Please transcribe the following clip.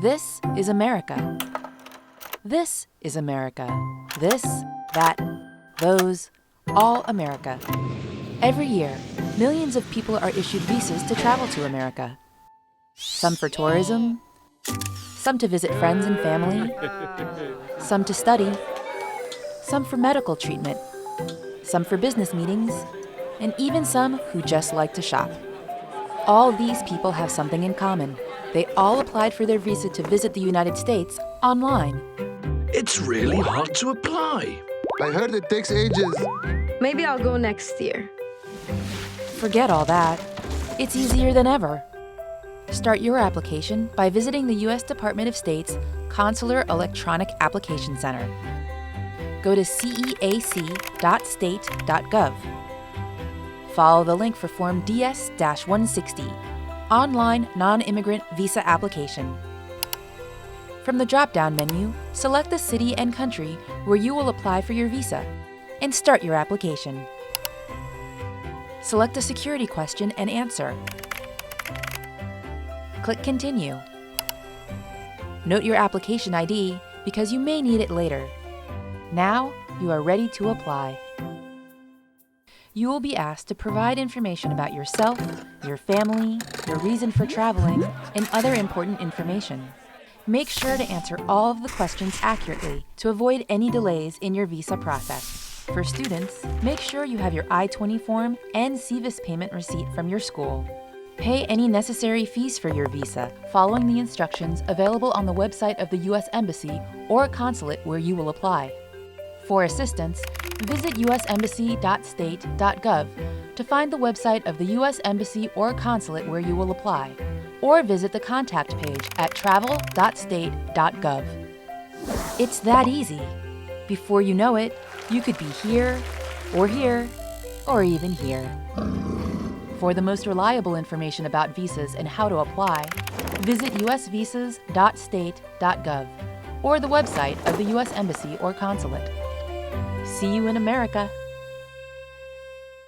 This is America. This is America. This, that, those, all America. Every year, millions of people are issued visas to travel to America. Some for tourism, some to visit friends and family, some to study, some for medical treatment, some for business meetings, and even some who just like to shop. All these people have something in common. They all applied for their visa to visit the United States online. It's really hard to apply. I heard it takes ages. Maybe I'll go next year. Forget all that. It's easier than ever. Start your application by visiting the U.S. Department of State's Consular Electronic Application Center. Go to ceac.state.gov. Follow the link for Form DS 160 Online Non Immigrant Visa Application. From the drop down menu, select the city and country where you will apply for your visa and start your application. Select a security question and answer. Click Continue. Note your application ID because you may need it later. Now you are ready to apply. You will be asked to provide information about yourself, your family, your reason for traveling, and other important information. Make sure to answer all of the questions accurately to avoid any delays in your visa process. For students, make sure you have your I 20 form and CVIS payment receipt from your school. Pay any necessary fees for your visa following the instructions available on the website of the U.S. Embassy or consulate where you will apply. For assistance, visit usembassy.state.gov to find the website of the U.S. Embassy or consulate where you will apply, or visit the contact page at travel.state.gov. It's that easy. Before you know it, you could be here, or here, or even here. For the most reliable information about visas and how to apply, visit usvisas.state.gov or the website of the U.S. Embassy or Consulate. See you in America.